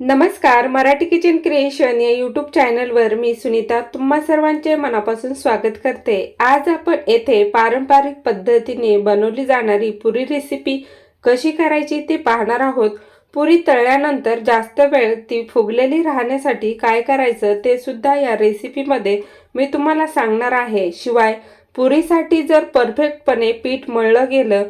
नमस्कार Marathi kitchen creation या YouTube चॅनलवर मी सुनीता तुम्हा सर्वांचे मनापासून स्वागत करते. आज आपण येथे पारंपरिक पद्धतीने बनवली जाणारी पुरी रेसिपी कशी करायची ते पाहणार आहोत. पुरी तळल्यानंतर जास्त वेळ ती फुगलेली राहण्यासाठी काय करायचं ते सुद्धा या रेसिपीमध्ये मी तुम्हाला सांगणार आहे. शिवाय पुरीसाठी जर परफेक्टपणे पीठ मळलं गेलं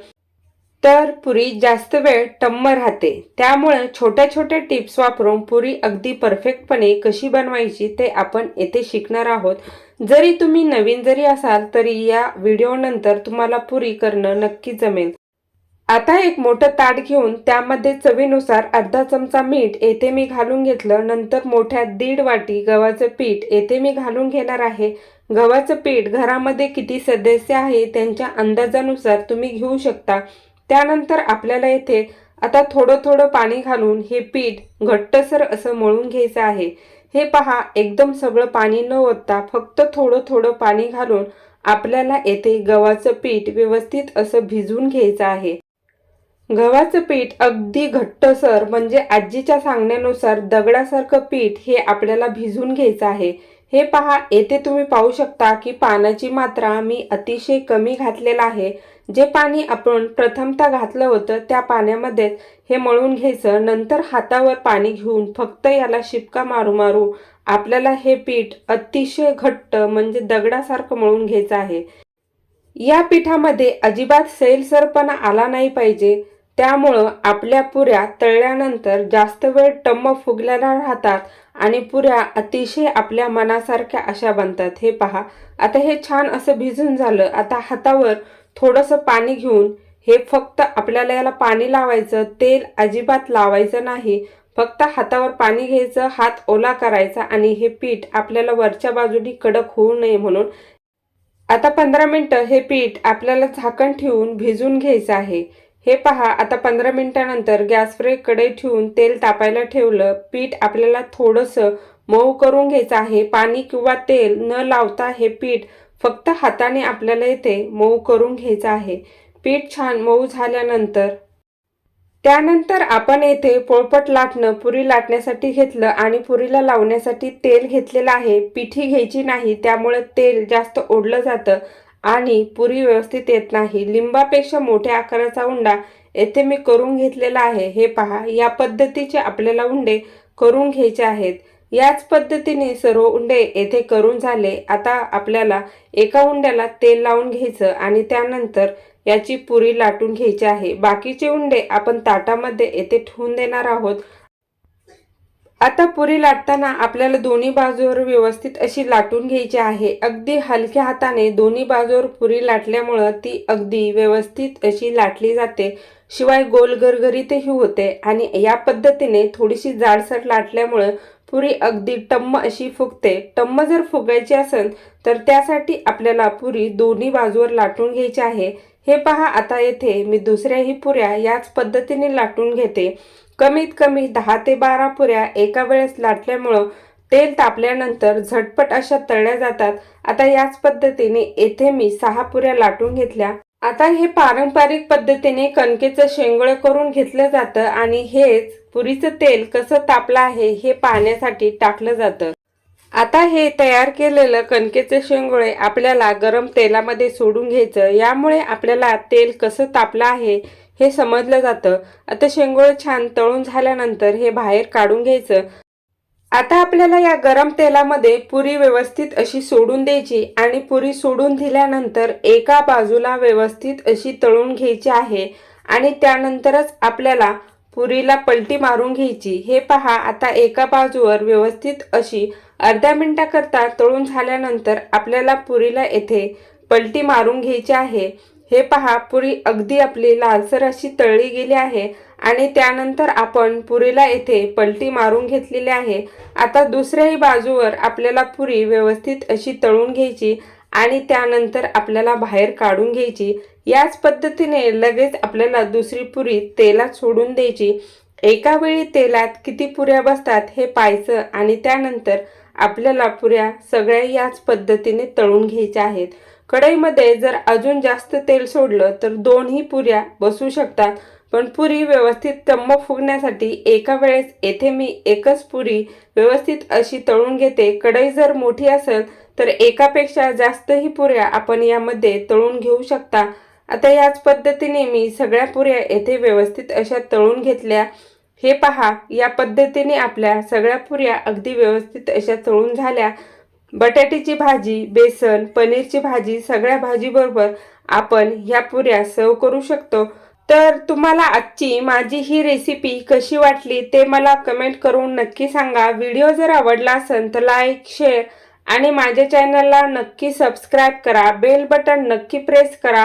तर पुरी जास्त वेळ टम्म राहते. त्यामुळे छोट्या छोट्या टिप्स वापरून पुरी अगदी परफेक्टपणे कशी बनवायची ते आपण येथे शिकणार आहोत. जरी तुम्ही नवीन जरी असाल तरी या व्हिडिओनंतर तुम्हाला पुरी करणं नक्की जमेल. आता एक मोठं ताट घेऊन त्यामध्ये चवीनुसार अर्धा चमचा मीठ येथे मी घालून घेतलं. नंतर मोठ्या दीड वाटी गव्हाचं पीठ येथे मी घालून घेणार आहे. गव्हाचं पीठ घरामध्ये किती सदस्य आहे त्यांच्या अंदाजानुसार तुम्ही घेऊ शकता. त्यानंतर आपल्याला येथे आता थोडं थोडं पाणी घालून हे पीठ घट्टसर असं मळून घ्यायचं आहे. हे पहा एकदम सगळं पाणी न ओतता फक्त थोडं थोडं पाणी घालून आपल्याला येथे गव्हाचं पीठ व्यवस्थित असं भिजवून घ्यायचं आहे. गव्हाचं पीठ अगदी घट्टसर म्हणजे आजीच्या सांगण्यानुसार दगडासारखं पीठ हे आपल्याला भिजवून घ्यायचं आहे. हे पहा येथे तुम्ही पाहू शकता की पाण्याची मात्रा मी अतिशय कमी घातलेला आहे. जे पाणी आपण प्रथमतः घातलं होतं त्या पाण्यामध्येच हे मळून घ्यायचं. नंतर हातावर पाणी घेऊन फक्त याला शिपका मारू मारू आपल्याला हे पीठ अतिशय घट्ट म्हणजे दगडासारखं मळून घ्यायचं आहे. या पिठामध्ये अजिबात सैलसरपणा आला नाही पाहिजे. त्यामुळं आपल्या पुऱ्या तळल्यानंतर जास्त वेळ टम्म फुगलेल्या राहतात आणि पुऱ्या अतिशय आपल्या मनासारख्या अशा बनतात. हे पहा. आता हे छान असं भिजून झालं. आता हातावर थोडंसं पाणी घेऊन हे फक्त आपल्याला याला पाणी लावायचं तेल अजिबात लावायचं नाही. फक्त हातावर पाणी घ्यायचं हात ओला करायचा आणि हे पीठ आपल्याला वरच्या बाजूनी कडक होऊ नये म्हणून. आता पंधरा मिनटं हे पीठ आपल्याला झाकण ठेवून भिजून घ्यायचं आहे. हे पहा आता पंधरा मिनटानंतर गॅस फ्रे ठेवून तेल तापायला ठेवलं पीठ आपल्याला थोडंसं मऊ करून घ्यायचं आहे. पाणी किंवा तेल न लावता हे पीठ फक्त हाताने आपल्याला इथे मऊ करून घ्यायचं आहे. पीठ छान मऊ झाल्यानंतर त्यानंतर आपण येथे पोळपट लाटणं पुरी लाटण्यासाठी घेतलं आणि पुरीला लावण्यासाठी तेल घेतलेलं आहे. पिठी घ्यायची नाही त्यामुळे तेल जास्त ओढलं जातं आणि पुरी व्यवस्थित येत नाही. लिंबापेक्षा मोठ्या आकाराचा उंडा येथे मी करून घेतलेला आहे. हे पहा या पद्धतीचे आपल्याला उंडे करून घ्यायचे आहेत. याच पद्धतीने सर्व उंडे येथे करून झाले. आता आपल्याला एका उंड्याला तेल लावून घ्यायचं आणि त्यानंतर याची पुरी लाटून घ्यायची आहे. बाकीचे उंडे आपण ताटामध्ये येथे ठेवून देणार आहोत. आता पुरी लाटताना आपल्याला दोन्ही बाजूवर व्यवस्थित अशी लाटून घ्यायची आहे. अगदी हलक्या हाताने दोन्ही बाजूवर पुरी लाटल्यामुळं ती अगदी व्यवस्थित अशी लाटली जाते. शिवाय गोल गरगरीतही होते आणि या पद्धतीने थोडीशी जाडसर लाटल्यामुळं पुरी अगदी टम्म अशी फुगते. टम्म जर फुगायची असेल तर त्यासाठी आपल्याला पुरी दोन्ही बाजूवर लाटून घ्यायची आहे. हे पहा आता येथे मी दुसऱ्याही पुऱ्या याच पद्धतीने लाटून घेते. कमीत कमी दहा ते बारा पुऱ्या एका वेळेस लाटल्यामुळं तेल तापल्यानंतर झटपट अशा तळल्या जातात. आता याच पद्धतीने येथे मी सहा पुऱ्या लाटून घेतल्या. आता हे पारंपरिक पद्धतीने कणकेचं शेंगोळे करून घेतलं जातं आणि हेच पुरीचं तेल कसं तापलं आहे हे पाहण्यासाठी टाकलं जातं. आता हे तयार केलेलं कणकेचे शेंगोळे आपल्याला गरम तेलामध्ये सोडून घ्यायचं. यामुळे आपल्याला तेल कसं तापलं आहे हे समजलं जातं. आता शेंगोळे छान तळून झाल्यानंतर हे बाहेर काढून घ्यायचं. आता आपल्याला या गरम तेलामध्ये पुरी व्यवस्थित अशी सोडून द्यायची आणि पुरी सोडून दिल्यानंतर एका बाजूला व्यवस्थित अशी तळून घ्यायची आहे आणि त्यानंतरच आपल्याला पुरीला पलटी मारून घ्यायची. हे पहा आता एका बाजूवर व्यवस्थित अशी अर्ध्या मिनिटाकरता तळून झाल्यानंतर आपल्याला पुरीला येथे पलटी मारून घ्यायची आहे. हे पहा पुरी अगदी आपली लालसर अशी तळली गेली आहे आणि त्यानंतर आपण पुरीला येथे पलटी मारून घेतलेली आहे. आता दुसऱ्याही बाजूवर आपल्याला पुरी व्यवस्थित अशी तळून घ्यायची आणि त्यानंतर आपल्याला बाहेर काढून घ्यायची. याच पद्धतीने लगेच आपल्याला दुसरी पुरी तेलात सोडून द्यायची. एका वेळी तेलात किती पुऱ्या बसतात हे पाहायचं आणि त्यानंतर आपल्याला पुऱ्या सगळ्या याच पद्धतीने तळून घ्यायच्या आहेत. कढईमध्ये जर अजून जास्त तेल सोडलं तर दोनही पुऱ्या बसू शकतात. पण पुरी व्यवस्थित तंब फुगण्यासाठी एका वेळेस येथे मी एकच पुरी व्यवस्थित अशी तळून घेते. कढई जर मोठी असेल तर एकापेक्षा जास्तही पुऱ्या आपण यामध्ये तळून घेऊ शकता. आता याच पद्धतीने मी सगळ्या पुऱ्या येथे व्यवस्थित अशा तळून घेतल्या. हे पहा या पद्धतीने आपल्या सगळ्या पुऱ्या अगदी व्यवस्थित अशा तळून झाल्या. बटाट्याची भाजी बेसन पनीरची भाजी सगळ्या भाजीबरोबर आपण ह्या पुऱ्या सर्व करू शकतो. तर तुम्हाला आजची माझी ही रेसिपी कशी वाटली ते मला कमेंट करून नक्की सांगा. व्हिडिओ जर आवडला असेल तर लाईक शेअर आणि माझ्या चॅनलला नक्की सबस्क्राईब करा. बेल बटन नक्की प्रेस करा.